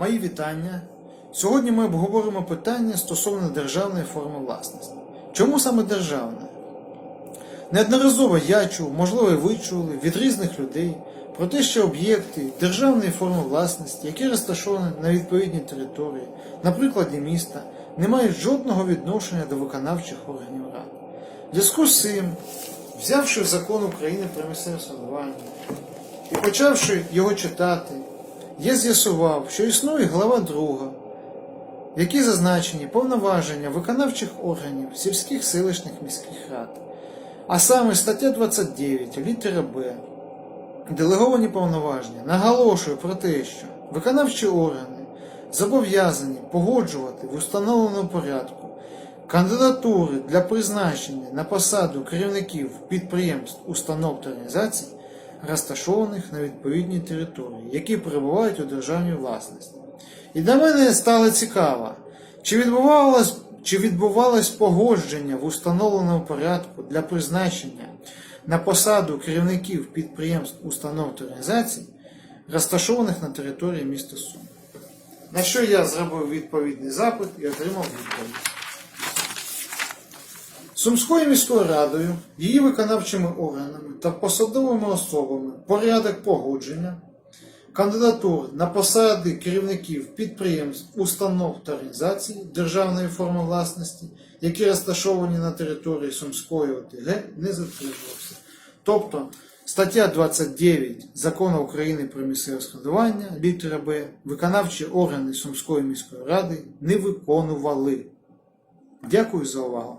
Мої вітання. Сьогодні ми обговоримо питання стосовно державної форми власності. Чому саме державна? Неодноразово я чув, можливо, і ви чули від різних людей про те, що об'єкти державної форми власності, які розташовані на відповідній території, на прикладі міста, не мають жодного відношення до виконавчих органів рад. В зв'язку з цим, взявши закон України про місцеве самоврядування і почавши його читати, я з'ясував, що існує глава 2, в якій зазначені повноваження виконавчих органів сільських селищних міських рад, а саме стаття 29, літера Б, делеговані повноваження, наголошує про те, що виконавчі органи зобов'язані погоджувати в установленому порядку кандидатури для призначення на посаду керівників підприємств, установ та організацій, розташованих на відповідній території, які перебувають у державній власності. І для мене стало цікаво, чи відбувалось, чи відбувалось погодження в установленому порядку для призначення на посаду керівників підприємств, установ та організацій, розташованих на території міста Сум. На що я зробив відповідний запит і отримав відповідь. Сумською міською радою, її виконавчими органами та посадовими особами порядок погодження кандидатур на посади керівників підприємств, установ та організацій державної форми власності, які розташовані на території Сумської ОТГ, не затверджувався. Тобто стаття 29 Закону України про місцеве складування, літера Б, виконавчі органи Сумської міської ради не виконували. Дякую за увагу.